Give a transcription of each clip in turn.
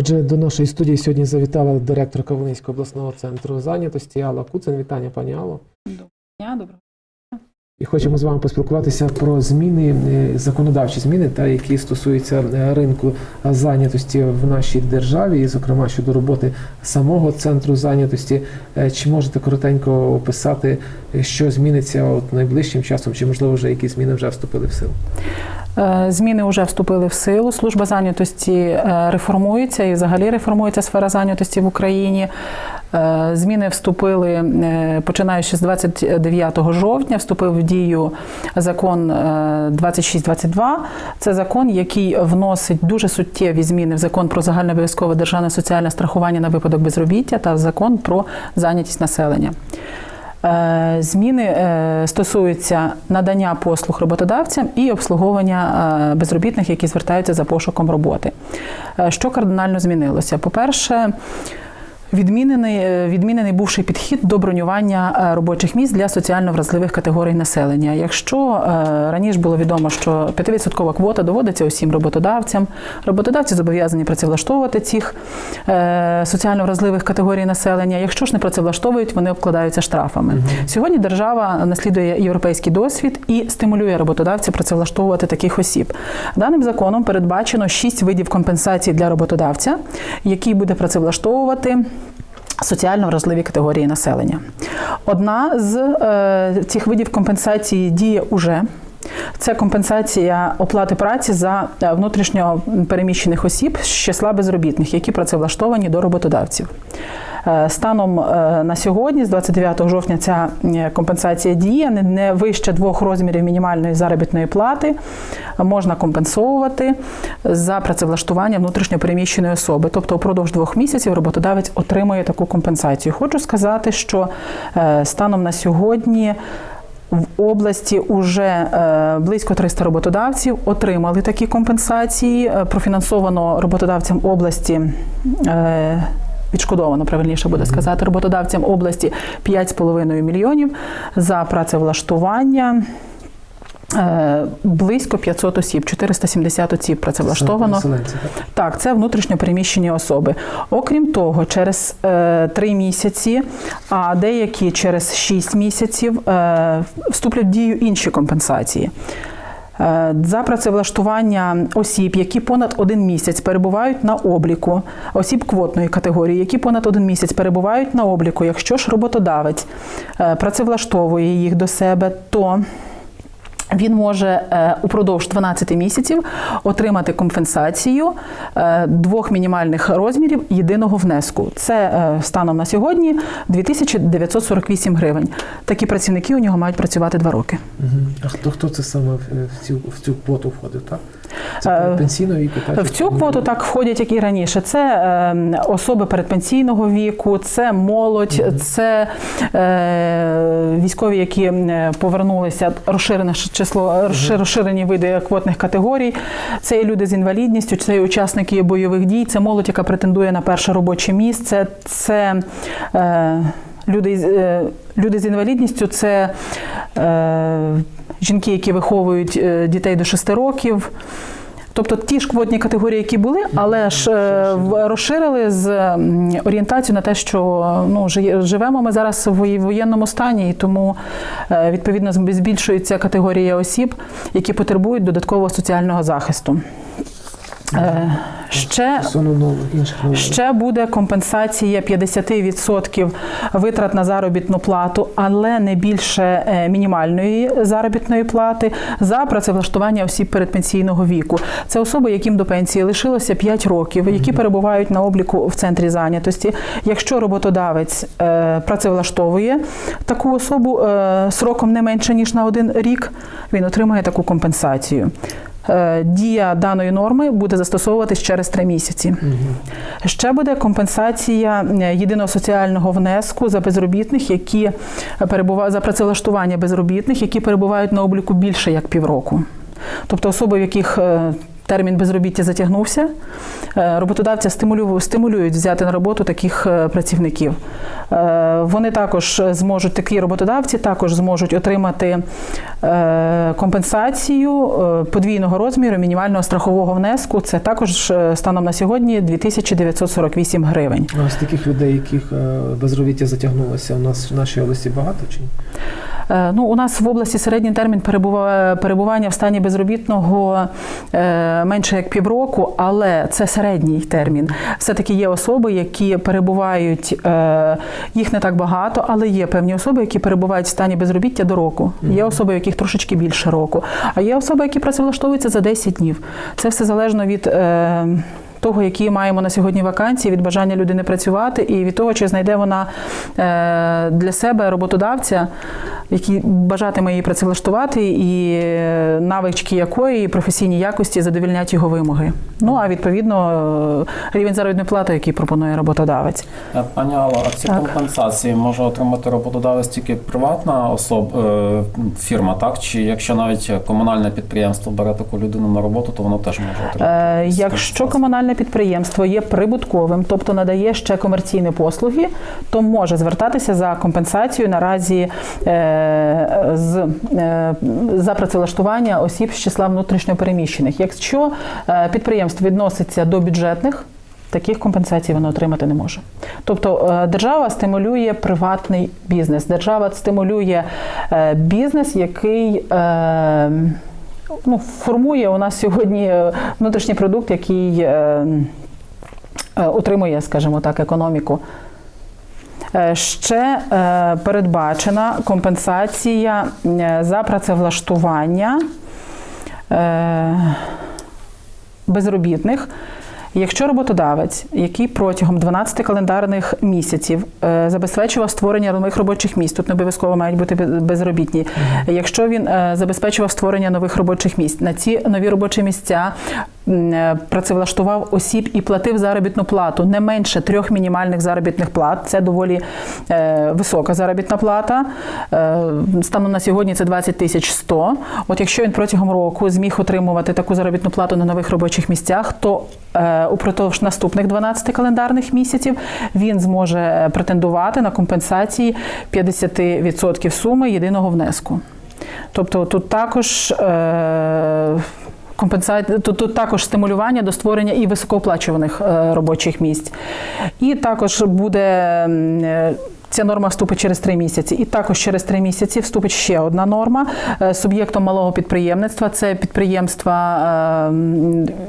Отже, до нашої студії сьогодні завітала директорка Волинського обласного центру зайнятості Алла Куцин. Вітання, пані Алло. Дня, доброго. І хочемо з вами поспілкуватися про зміни, е, законодавчі зміни, та які стосуються е, ринку зайнятості в нашій державі, і, зокрема щодо роботи самого центру зайнятості. Е, Чи можете коротенько описати, що зміниться от найближчим часом, чи можливо вже якісь зміни вже вступили в силу? Е, Зміни вже вступили в силу. Служба зайнятості е, реформується і взагалі реформується сфера зайнятості в Україні. Е, Зміни вступили починаючи з 29 жовтня. Вступив в дію закон е, 2622. Це закон, який вносить дуже суттєві зміни в закон про загальнообов'язкове державне соціальне страхування на випадок безробіття та в закон про зайнятість населення. Е, Зміни е, стосуються надання послуг роботодавцям і обслуговування е, безробітних, які звертаються за пошуком роботи. Що кардинально змінилося? По-перше, Відмінений, е, відмінений бувший підхід до бронювання е, робочих місць для соціально вразливих категорій населення. Якщо е, раніше було відомо, що 5% квота доводиться усім роботодавцям, роботодавці зобов'язані працевлаштовувати цих соціально вразливих категорій населення. Якщо ж не працевлаштовують, вони обкладаються штрафами. Сьогодні держава наслідує європейський досвід і стимулює роботодавців працевлаштовувати таких осіб. Даним законом передбачено шість видів компенсацій для роботодавця, який буде працевлаштовувати. Соціально вразливі категорії населення. Одна з е, цих видів компенсації діє уже. Це компенсація оплати праці за е, внутрішньо переміщених осіб з числа безробітних, які працевлаштовані до роботодавців. Е, Станом е, на сьогодні, з 29 жовтня, ця е, компенсація діє не- вище двох розмірів мінімальної заробітної плати можна компенсовувати за працевлаштування внутрішньо переміщеної особи. Тобто, упродовж двох місяців роботодавець отримує таку компенсацію. Хочу сказати, що станом на сьогодні. В області вже близько 300 роботодавців отримали такі компенсації. Профінансовано роботодавцям області. Е, Відшкодовано, правильніше буде сказати, роботодавцям області 5,5 мільйонів за працевлаштування. Е, Близько 500 осіб, 470 осіб працевлаштовано. Так? Це внутрішньо переміщені особи. Окрім того, через е, три місяці, а деякі через шість місяців е, вступлять в дію інші компенсації. Е, За працевлаштування осіб, які понад один місяць перебувають на обліку, осіб квотної категорії, які понад один місяць перебувають на обліку, якщо ж роботодавець е, працевлаштовує їх до себе, то він може е, упродовж 12 місяців отримати компенсацію е, двох мінімальних розмірів єдиного внеску. Це е, станом на сьогодні 2948 гривень. Такі працівники у нього мають працювати два роки. А хто, хто це саме в, цю, в цю квоту входив, так? Це Е, пенсійного віку, так? В цю квоту так входять, як і раніше. Це е, особи передпенсійного віку, це молодь, це е, військові, які е, повернулися, розширене число, розшир- розширені види квотних категорій. Це і люди з інвалідністю, це і учасники бойових дій, це молодь, яка претендує на перше робоче місце. Це е, люди, е, люди з інвалідністю, це е, жінки, які виховують е, дітей до 6 років. Тобто ті ж квотні категорії, які були, але ж е, розширили з орієнтацією на те, що ну живемо ми зараз в воєнному стані, і тому е, відповідно збільшується категорія осіб, які потребують додаткового соціального захисту. Е, Ще. Ще буде компенсація 50% витрат на заробітну плату, але не більше е, мінімальної заробітної плати за працевлаштування осіб передпенсійного віку. Це особи, яким до пенсії лишилося 5 років, які перебувають на обліку в центрі зайнятості. Якщо роботодавець е, працевлаштовує таку особу сроком не менше ніж на один рік, він отримає таку компенсацію. Е, Дія даної норми буде застосовуватись через три місяці. Ще буде компенсація е, єдиного соціального внеску за безробітних, які перебувають за працевлаштування безробітних, які перебувають на обліку більше як півроку. Тобто особи, в яких е, термін безробіття затягнувся, е, роботодавця стимулюють взяти на роботу таких е, працівників. Е, Вони також зможуть, такі роботодавці також зможуть отримати компенсацію подвійного розміру мінімального страхового внеску. Це також станом на сьогодні 2948 гривень. А ось таких людей, яких безробіття затягнулося, у нас в нашій області багато чи Ну, у нас в області середній термін перебування в стані безробітного е, менше як півроку, але це середній термін. Все-таки є особи, які перебувають, е, їх не так багато, але є певні особи, які перебувають в стані безробіття до року. Є особи, яких трошечки більше року, а є особи, які працевлаштовуються за 10 днів. Це все залежно від. Того, які маємо на сьогодні вакансії, від бажання людини працювати, і від того, чи знайде вона е, для себе роботодавця, який бажатиме її працевлаштувати, і е, навички якої і професійні якості задовільнять його вимоги. Ну а відповідно е, рівень заробітної плати, який пропонує роботодавець. Пані Алло, а ці Так. компенсації може отримати роботодавець тільки приватна особа, фірма, так? Чи якщо навіть комунальне підприємство бере таку людину на роботу, то воно теж може отримати? Якщо компенсації? Комунальне підприємство є прибутковим, тобто надає ще комерційні послуги, то може звертатися за компенсацією наразі е, з е, за працевлаштування осіб з числа внутрішньопереміщених. Якщо е, підприємство відноситься до бюджетних. Таких компенсацій воно отримати не може. Тобто держава стимулює приватний бізнес. Держава стимулює бізнес, який ну, формує у нас сьогодні е, внутрішній продукт, який е, е, утримує, скажімо так, економіку. Ще передбачена компенсація за працевлаштування безробітних. Якщо роботодавець, який протягом 12 календарних місяців е, забезпечував створення нових робочих місць, тут не обов'язково мають бути без- безробітні. Якщо він е, забезпечував створення нових робочих місць, на ці нові робочі місця е, працевлаштував осіб і платив заробітну плату не менше трьох мінімальних заробітних плат. Це доволі висока заробітна плата. Станом на сьогодні це 20 тисяч 100. От якщо він протягом року зміг отримувати таку заробітну плату на нових робочих місцях, то упродовж наступних 12 календарних місяців він зможе претендувати на компенсації 50% суми єдиного внеску. Тобто тут також. Е, Компенсація тут, тут також стимулювання до створення і високооплачуваних е, робочих місць. І також буде е, ця норма вступить через три місяці. І також через три місяці вступить ще одна норма Е, суб'єктом малого підприємництва. Це підприємства, е,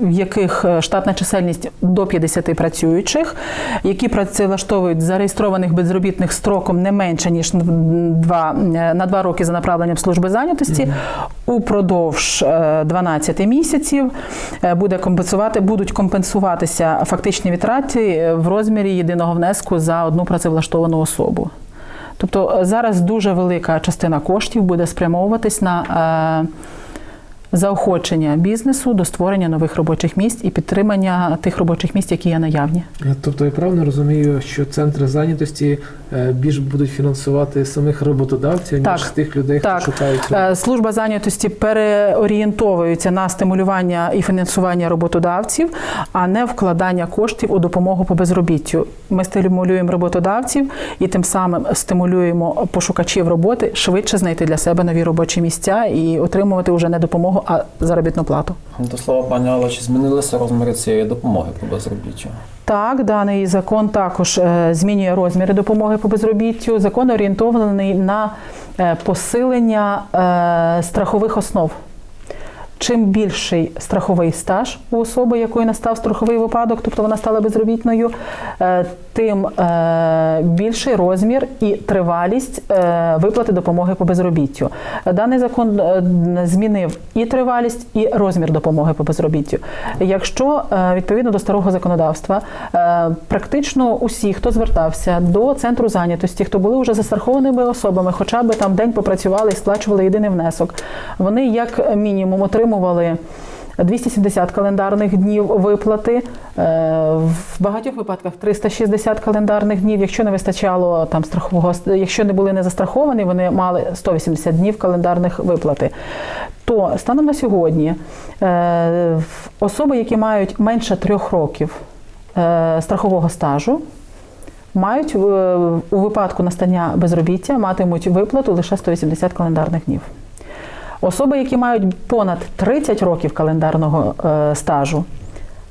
в яких е, штатна чисельність до 50 працюючих, які працевлаштовують зареєстрованих безробітних строком не менше ніж на два, на два роки за направленням служби зайнятості. Упродовж е, 12 місяців буде компенсувати, будуть компенсуватися фактичні витрати в розмірі єдиного внеску за одну працевлаштовану особу. Тобто е, зараз дуже велика частина коштів буде спрямовуватись на е, заохочення бізнесу до створення нових робочих місць і підтримання тих робочих місць, які є наявні. Е, Тобто я правильно розумію, що центри зайнятості е, більш будуть фінансувати самих роботодавців, ніж Так. тих людей, хто Так. шукають роботу. Е, Служба зайнятості переорієнтовується на стимулювання і фінансування роботодавців, а не вкладання коштів у допомогу по безробіттю. Ми стимулюємо роботодавців і тим самим стимулюємо пошукачів роботи швидше знайти для себе нові робочі місця і отримувати вже не допомогу, а заробітну плату. До слова, пані Алла, чи змінилися розміри цієї допомоги по безробіттю? Так, даний закон також е, змінює розміри допомоги по безробіттю. Закон орієнтований на е, посилення е, страхових основ. Чим більший страховий стаж у особи, якої настав страховий випадок, тобто вона стала безробітною, е, тим е, більший розмір і тривалість е, виплати допомоги по безробіттю. Даний закон змінив і тривалість, і розмір допомоги по безробіттю. Якщо відповідно до старого законодавства, практично усі, хто звертався до центру зайнятості, хто були вже застрахованими особами, хоча б там день попрацювали і сплачували єдиний внесок, вони як мінімум отримували. 270 календарних днів виплати, е, в багатьох випадках 360 календарних днів. Якщо не вистачало там страхового, якщо не були не застраховані, вони мали 180 днів календарних виплати. то станом на сьогодні е, особи, які мають менше трьох років е, страхового стажу, мають у випадку настання безробіття матимуть виплату лише 180 календарних днів. Особи, які мають понад 30 років календарного е, стажу,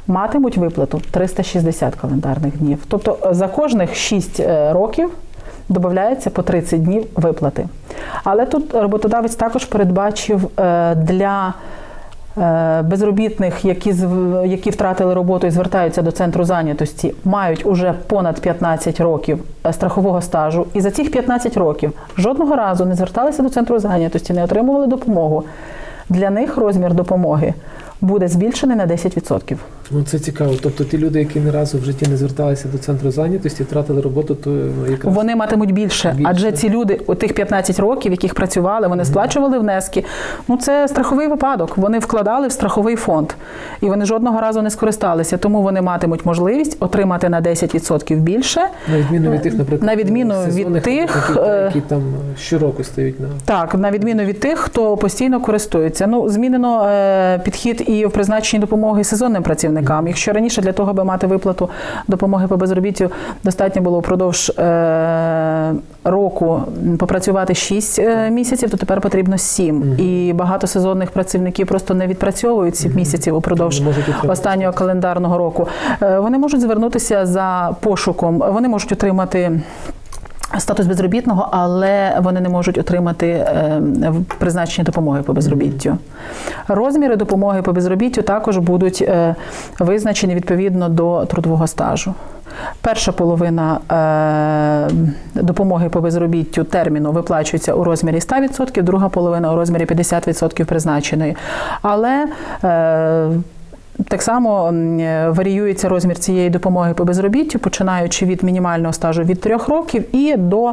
матимуть виплату 360 календарних днів. Тобто е, за кожних 6 е, років додається по 30 днів виплати. Але тут роботодавець також передбачив для безробітних, які, які втратили роботу і звертаються до центру зайнятості, мають уже понад 15 років е, страхового стажу, і за цих 15 років жодного разу не зверталися до центру зайнятості, не отримували допомогу. Для них розмір допомоги буде збільшений на 10%. Ну це цікаво. Тобто ті люди, які ні разу в житті не зверталися до центру зайнятості, втратили роботу, то ну, якраз Вони матимуть більше, Більше. адже ці люди у тих 15 років, яких працювали, вони сплачували внески. Ну це страховий випадок. Вони вкладали в страховий фонд, і вони жодного разу не скористалися. Тому вони матимуть можливість отримати на 10% більше. на відміну від тих, наприклад, На відміну від тих, е, які там щороку стають на Так, на відміну від тих, хто постійно користується. Ну, змінено е, підхід і в призначенні допомоги сезонним працівникам. Якщо раніше для того, аби мати виплату допомоги по безробіттю, достатньо було впродовж е, року попрацювати 6 е, місяців, то тепер потрібно 7. І багато сезонних працівників просто не відпрацьовують 7 місяців упродовж останнього календарного року. Е, Вони можуть звернутися за пошуком, вони можуть отримати. Статус безробітного, але вони не можуть отримати е, призначення допомоги по безробіттю. Розміри допомоги по безробіттю також будуть е, визначені відповідно до трудового стажу. Перша половина е, допомоги по безробіттю терміну виплачується у розмірі 100%, друга половина у розмірі 50% призначеної. Але е, так само е, варіюється розмір цієї допомоги по безробіттю, починаючи від мінімального стажу від 3 років і до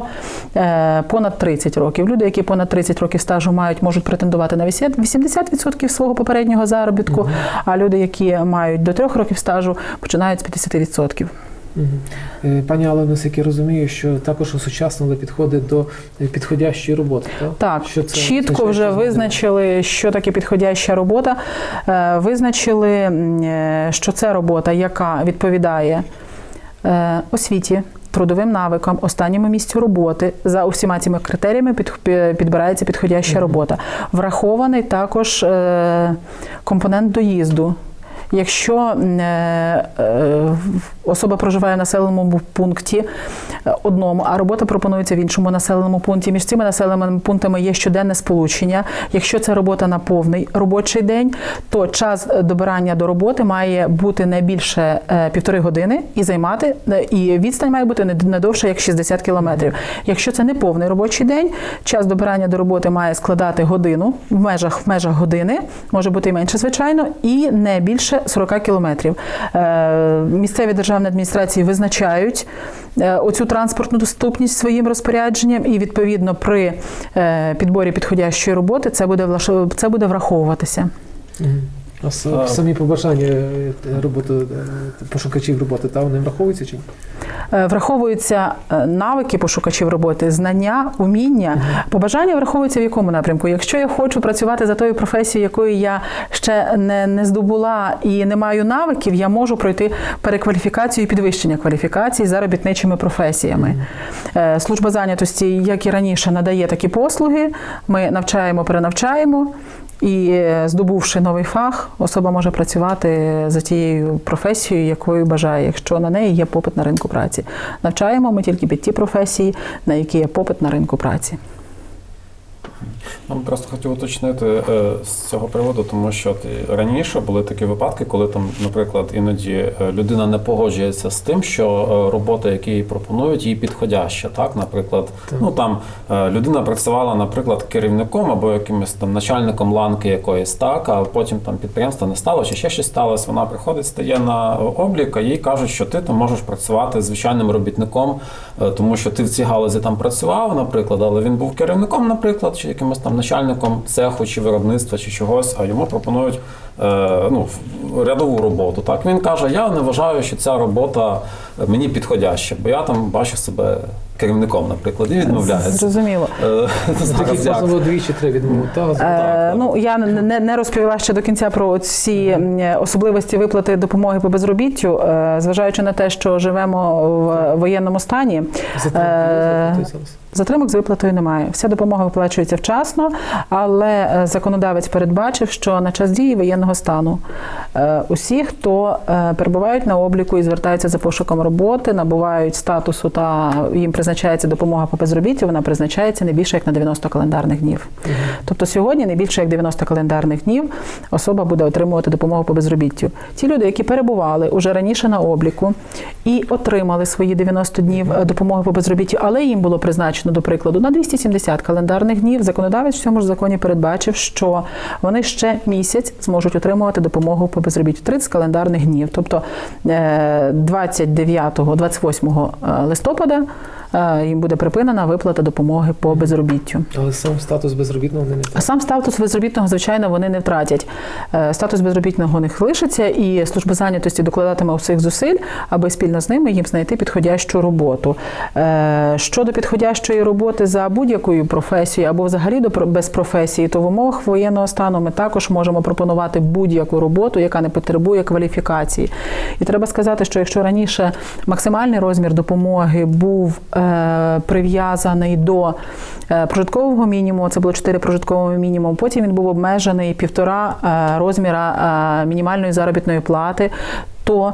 е, понад 30 років. Люди, які понад 30 років стажу мають, можуть претендувати на 80 80% свого попереднього заробітку, а люди, які мають до 3 років стажу, починають з 50%. Е, Пані Алло, наскільки розумію, що також осучаснили підходи до підходящої роботи. Так, Так, Що це чітко вже визначили, що таке підходяща робота. Е, Визначили, е, що це робота, яка відповідає освіті. Трудовим навикам, останньому місцю роботи за усіма цими критеріями під, підбирається підходяща робота. Врахований також компонент доїзду. Якщо е, е, особа проживає в населеному пункті одному, а робота пропонується в іншому населеному пункті, між цими населеними пунктами є щоденне сполучення. Якщо це робота на повний робочий день, то час добирання до роботи має бути не більше е, півтори години і займати, е, і відстань має бути не довше як 60 кілометрів. Якщо це не повний робочий день, час добирання до роботи має складати годину в межах в межах години, може бути і менше, звичайно, і не більше 40 кілометрів. Е, Місцеві державні адміністрації визначають оцю транспортну доступність своїм розпорядженням, і відповідно при е, підборі підходящої роботи це буде це буде враховуватися. А самі побажання е, роботи е, пошукачів роботи, та вони враховуються чи ні? Е, Враховуються е, навики пошукачів роботи, знання, уміння. Побажання враховуються в якому напрямку. Якщо я хочу працювати за тою професією, якою я ще не, не здобула і не маю навиків, я можу пройти перекваліфікацію і підвищення кваліфікації за робітничими професіями. Е, Служба зайнятості, як і раніше, надає такі послуги. Ми навчаємо, перенавчаємо. І е, здобувши новий фах, особа може працювати за тією професією, якою бажає, якщо на неї є попит на ринку праці. Навчаємо ми тільки під ті професії, на які є попит на ринку праці. Нам просто хотів уточнити е, з цього приводу, тому що раніше були такі випадки, коли там, наприклад, іноді е, людина не погоджується з тим, що е, робота, які їй пропонують, їй підходяща. Так, наприклад, ну там людина працювала, наприклад, керівником або якимось там начальником ланки якоїсь, так, а потім там підприємство не стало, чи ще щось сталося. Вона приходить, стає на облік, а їй кажуть, що ти там можеш працювати звичайним робітником, тому що ти в цій галузі там працював, наприклад, але він був керівником, наприклад, чи якимось там начальником цеху чи виробництва чи чогось, а йому пропонують е, ну, рядову роботу. Так він каже: я не вважаю, що ця робота мені підходяща, бо я там бачу себе керівником, наприклад, і відмовляється. Зрозуміло. Е, Таких було двічі три відмови. Та, Е, ну я не, не- розповіла ще до кінця про ці особливості виплати допомоги по безробіттю, Е, зважаючи на те, що живемо в воєнному стані. затримки зараз. Затримок з виплатою немає. Вся допомога виплачується вчасно, але е, законодавець передбачив, що на час дії воєнного стану е, усі, хто е, перебувають на обліку і звертаються за пошуком роботи, набувають статусу та їм призначається допомога по безробіттю, вона призначається не більше як на 90 календарних днів. Тобто сьогодні не більше як 90 календарних днів особа буде отримувати допомогу по безробіттю. Ті люди, які перебували уже раніше на обліку і отримали свої 90 днів допомоги по безробіттю, але їм було призначено, до прикладу, на 270 календарних днів. Законодавець в цьому ж законі передбачив, що вони ще місяць зможуть отримувати допомогу по безробіттю 30 календарних днів. Тобто е, 29-28 листопада е, їм буде припинена виплата допомоги по безробіттю. Але сам статус безробітного вони не А сам статус безробітного, звичайно, вони не втратять. Е, Статус безробітного у них лишиться, і служба зайнятості докладатиме усіх зусиль, аби спільно з ними їм знайти підходящу роботу. Е, Щодо підходящої роботи за будь-якою професією або взагалі до без професії, то в умовах воєнного стану ми також можемо пропонувати будь-яку роботу, яка не потребує кваліфікації. І треба сказати, що якщо раніше максимальний розмір допомоги був е, прив'язаний до е, прожиткового мінімуму, це було 4 прожиткового мінімуму, потім він був обмежений півтора е, розміра е, мінімальної заробітної плати. То е,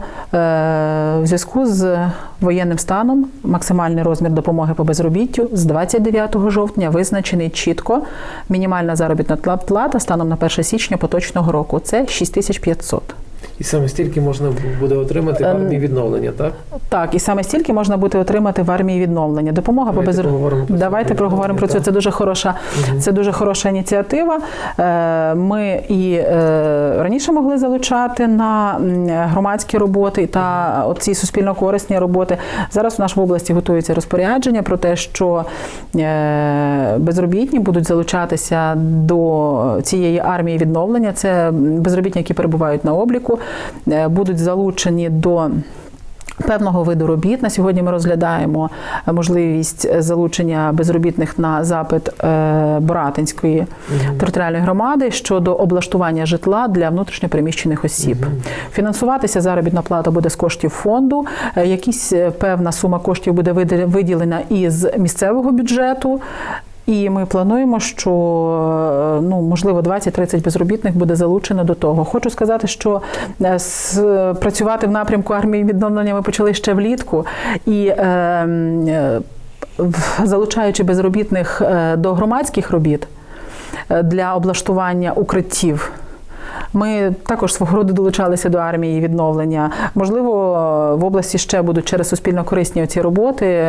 в зв'язку з воєнним станом максимальний розмір допомоги по безробіттю з 29 жовтня визначений чітко. Мінімальна заробітна плата станом на 1 січня поточного року це 6500. І саме стільки можна буде отримати в Ем, армії відновлення, так? Так, і саме стільки можна буде отримати в армії відновлення. Допомога по Давайте безробіттю. поговоримо про. Давайте проговоримо про це. Це дуже хороша, це дуже хороша ініціатива. Е, Ми і е, раніше могли залучати на громадські роботи та оці суспільно корисні роботи. Зараз у нас в області готується розпорядження про те, що е, безробітні будуть залучатися до цієї армії відновлення. Це безробітні, які перебувають на обліку, будуть залучені до. Певного виду робіт на сьогодні ми розглядаємо можливість залучення безробітних на запит е, Боратинської територіальної громади щодо облаштування житла для внутрішньопереміщених осіб. Фінансуватися заробітна плата буде з коштів фонду. е, Якісь е, певна сума коштів буде виді- виділена із місцевого бюджету. І ми плануємо, що е, ну можливо 20-30 безробітних буде залучено до того. Хочу сказати, що е, працювати в напрямку армії відновлення ми почали ще влітку і. е, е, Залучаючи безробітних е, до громадських робіт для облаштування укриттів. Ми також свого роду долучалися до армії відновлення. Можливо, в області ще будуть через суспільно корисні оці роботи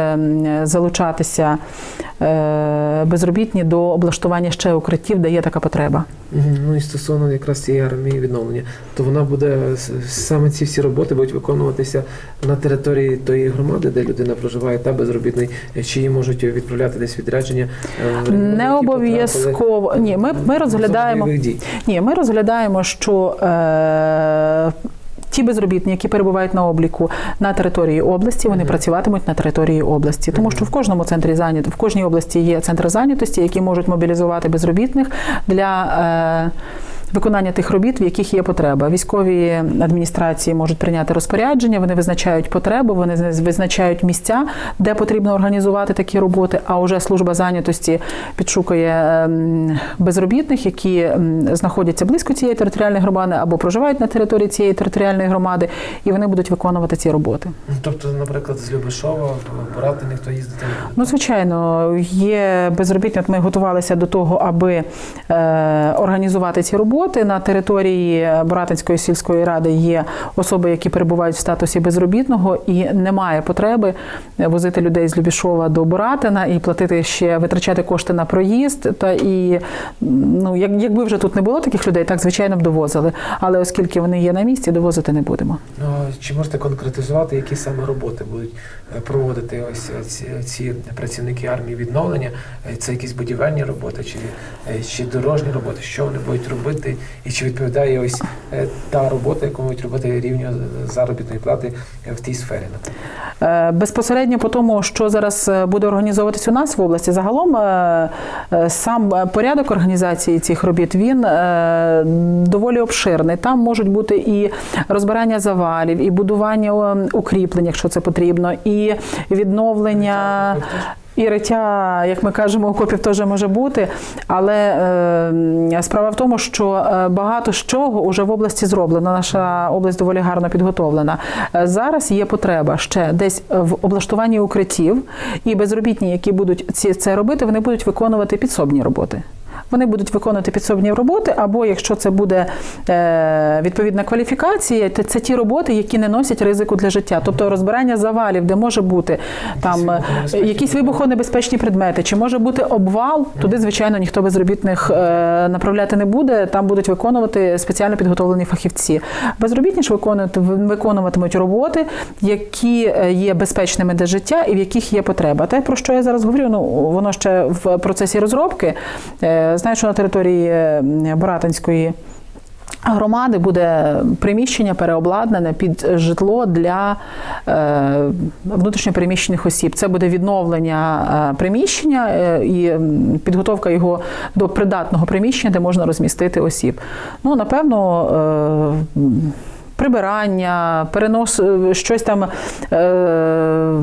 залучатися е, безробітні до облаштування ще укриттів, де є така потреба. Ну і стосовно якраз цієї армії відновлення, то вона буде саме ці всі роботи будуть виконуватися на території тої громади, де людина проживає, та безробітний, чи її можуть відправляти десь відрядження. е, Не обов'язково. Ні, ми, ми розглядаємо. Ні, ми розглядаємо, що е, ті безробітні, які перебувають на обліку на території області, вони працюватимуть на території області, тому що в кожному центрі зайнят, в кожній області є центри зайнятості, які можуть мобілізувати безробітних для. Е, Виконання тих робіт, в яких є потреба. Військові адміністрації можуть прийняти розпорядження, вони визначають потреби, вони визначають місця, де потрібно організувати такі роботи. А вже служба зайнятості підшукує ем, безробітних, які знаходяться близько цієї територіальної громади або проживають на території цієї територіальної громади, і вони будуть виконувати ці роботи. Тобто, наприклад, з Любишова в Борати ніхто їздити. Ну, звичайно, є безробітні. Ми готувалися до того, аби е, організувати ці роботи. На території Боратинської сільської ради є особи, які перебувають в статусі безробітного, і немає потреби возити людей з Любішова до Боратина і платити ще витрачати кошти на проїзд. Та і ну, як, якби вже тут не було таких людей, так звичайно б довозили. Але оскільки вони є на місці, довозити не будемо. Ну, чи можете конкретизувати, які саме роботи будуть проводити ось ці, ці працівники армії відновлення? Е, Це якісь будівельні роботи, чи, е, чи дорожні роботи? Що вони будуть робити, і чи відповідає ось е, та робота, яку будуть робити рівню заробітної плати в тій сфері? Безпосередньо по тому, що зараз буде організовуватись у нас в області, загалом сам порядок організації цих робіт він доволі обширний. Там можуть бути і розбирання завалів, і будування укріплень, якщо це потрібно, і відновлення. І риття, як ми кажемо, окопів теж може бути, але е, справа в тому, що е, багато з чого вже в області зроблено. Наша область доволі гарно підготовлена. Е, зараз є потреба ще десь в облаштуванні укриттів, і безробітні, які будуть ці це робити, вони будуть виконувати підсобні роботи. Вони будуть виконувати підсобні роботи, або якщо це буде е, відповідна кваліфікація, то це ті роботи, які не носять ризику для життя. Тобто розбирання завалів, де може бути там е, якісь вибухонебезпечні предмети, чи може бути обвал, туди, звичайно, ніхто безробітних е, направляти не буде. Там будуть виконувати спеціально підготовлені фахівці. Безробітні ж виконувати виконуватимуть роботи, які є безпечними для життя і в яких є потреба. Те, про що я зараз говорю, ну воно ще в процесі розробки. Знаю, що на території е, Боратинської. Громади буде приміщення переобладнане під житло для е, внутрішньопереміщених осіб. Це буде відновлення е, приміщення і підготовка його до придатного приміщення, де можна розмістити осіб. Ну, напевно, прибирання, перенос щось там. Е,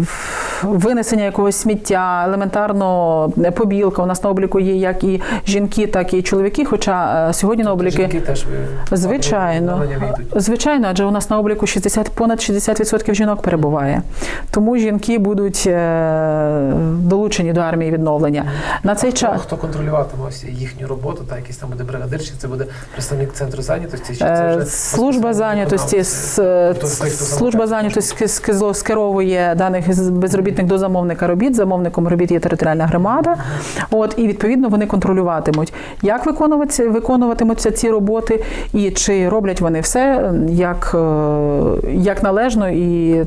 Винесення якогось сміття, елементарно е, побілка. У нас на обліку є як і жінки, так і чоловіки. Хоча е, сьогодні на обліки Жінки теж Звичайно, звичайно, адже у нас на обліку 60, понад 60% жінок перебуває. Тому жінки будуть е, долучені до армії відновлення. На цей час хто контролюватиме їхню роботу, та якийсь там буде бригадир, чи це буде представник центру зайнятості, чи це вже служба зайнятості служба зайнятості скеровує даних з- безробітних до замовника робіт. Замовником робіт є територіальна громада. От і відповідно вони контролюватимуть, як виконуватися виконуватимуться ці роботи, і чи роблять вони все як, е, як належно і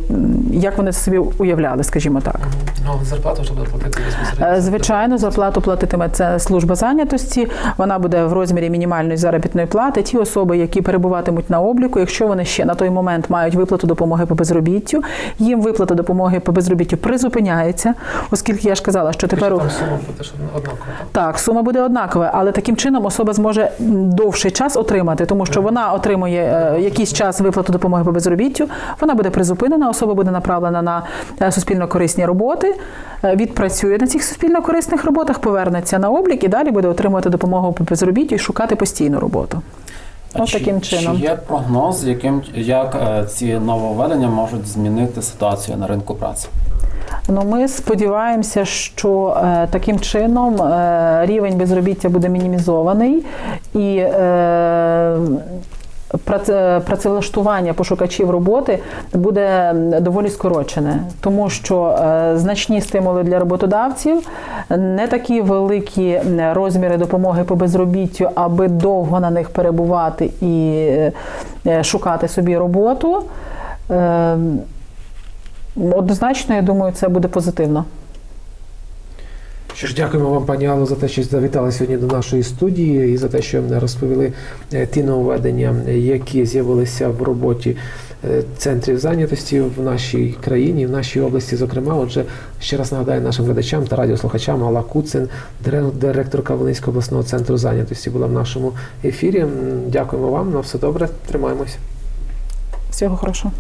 як вони собі уявляли, скажімо так. Ну, зарплату вже буде платити безпосередньо. Е, Звичайно, зарплату платитиме це служба зайнятості. Вона буде в розмірі мінімальної заробітної плати. Ті особи, які перебуватимуть на обліку, якщо вони ще на той момент мають виплату допомоги по безробіттю, їм виплата допомоги по безробіттю призупиняється, оскільки я ж казала, що тепер у- Там сума буде ж однакова. так? сума буде однакова, але таким чином особа зможе довший час отримати, тому що вона отримує е, якийсь час виплату допомоги по безробіттю. Вона буде призупинена, особа буде направлена на е, суспільно корисні роботи, е, відпрацює на цих суспільно корисних роботах, повернеться на облік і далі буде отримувати допомогу по безробіттю і шукати постійну роботу. Чи- таким чином. Чи є прогноз, яким як е, ці нововведення можуть змінити ситуацію на ринку праці? Ну, ми сподіваємося, що е, таким чином е, рівень безробіття буде мінімізований і е, працевлаштування пошукачів роботи буде доволі скорочене, тому що значні стимули для роботодавців, не такі великі розміри допомоги по безробіттю, аби довго на них перебувати і шукати собі роботу. Однозначно, я думаю, це буде позитивно. Що ж, дякуємо вам, пані Алло, за те, що завітали сьогодні до нашої студії і за те, що розповіли е, ті нововведення, які з'явилися в роботі е, центрів зайнятості в нашій країні, в нашій області. Зокрема, отже, ще раз нагадаю нашим глядачам та радіослухачам Алла Куцин, директорка Волинського обласного центру зайнятості, була в нашому ефірі. Дякуємо вам. На все добре. Тримаємося. Всього хорошого.